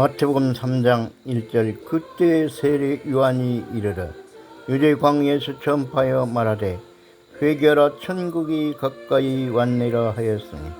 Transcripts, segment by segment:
마태복음 3장 1절 그때 세례 요한이 이르러 유대 광야에서 전파하여 말하되 회개하라 천국이 가까이 왔느라 하였으니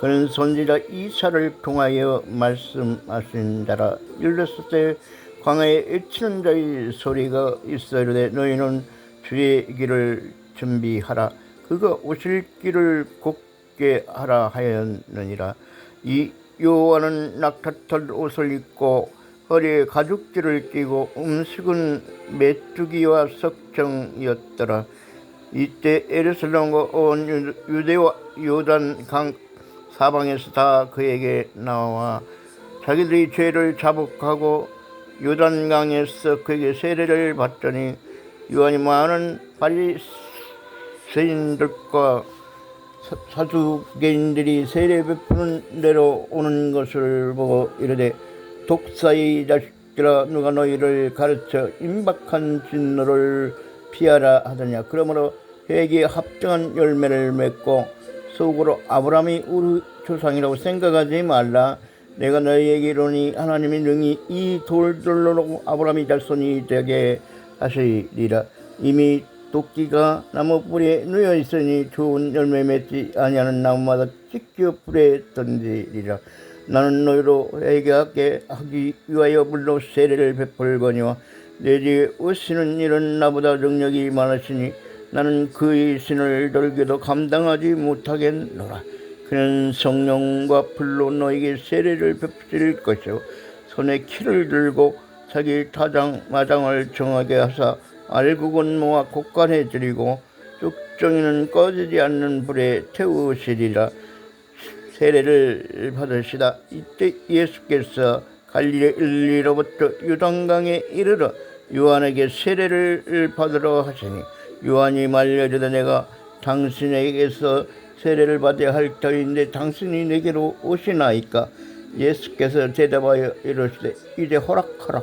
그는 선지자 이사를 통하여 말씀하신 자라 일렀을 때 광야에 애치는 자의 소리가 있어 이르되 너희는 주의 길을 준비하라 그가 오실 길을 곱게 하라 하였느니라. 이 요한은 낙타털 옷을 입고 허리에 가죽줄을 끼고 음식은 메뚜기와 석정이었더라. 이때 에르살렘과 온 유- 유대와 요단 강 사방에서 다 그에게 나와 자기들이 죄를 자복하고 요단강에서 그에게 세례를 받더니 요한이 많은 바리새인들과 사- 사두개인들이 세례 베푸는 데로 오는 것을 보고 이르되 독사의 자식들아 누가 너희를 가르쳐 임박한 진노를 피하라 하더냐? 그러므로 회개에 합당한 열매를 맺고 속으로 아브라함이 우리 조상이라고 생각하지 말라. 내가 너희에게 이르니 하나님이 능히 이 돌들로 아브라함이 자손이 되게 하시리라. 이미 도끼가 나무 뿌리에 누여 있으니 좋은 열매 맺지 아니하는 나무마다 찢겨 불에 던지리라. 나는 너희로 회개하게 하기 위하여 물로 세례를 베풀거니와 내 뒤에 오시는 일은 나보다 능력이 많으시니 나는 그의 신을 돌게도 감당하지 못하겠노라. 그는 성령과 불로 너에게 세례를 베푸실 것이요 손에 키를 들고 자기 타장 마장을 정하게 하사 알국은 모아 곡간에 들이고 쭉정이는 꺼지지 않는 불에 태우시리라. 세례를 받으시다. 이때 예수께서 갈릴리 일리로부터 유단강에 이르러 요한에게 세례를 받으러 하시니 요한이 말려주다 내가 당신에게서 세례를 받아야 할 터인데 당신이 내게로 오시나이까? 예수께서 대답하여 이르시되 이제 허락하라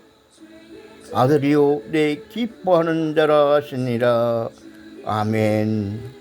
아들이요 내 기뻐하는 자라 하시니라. 아멘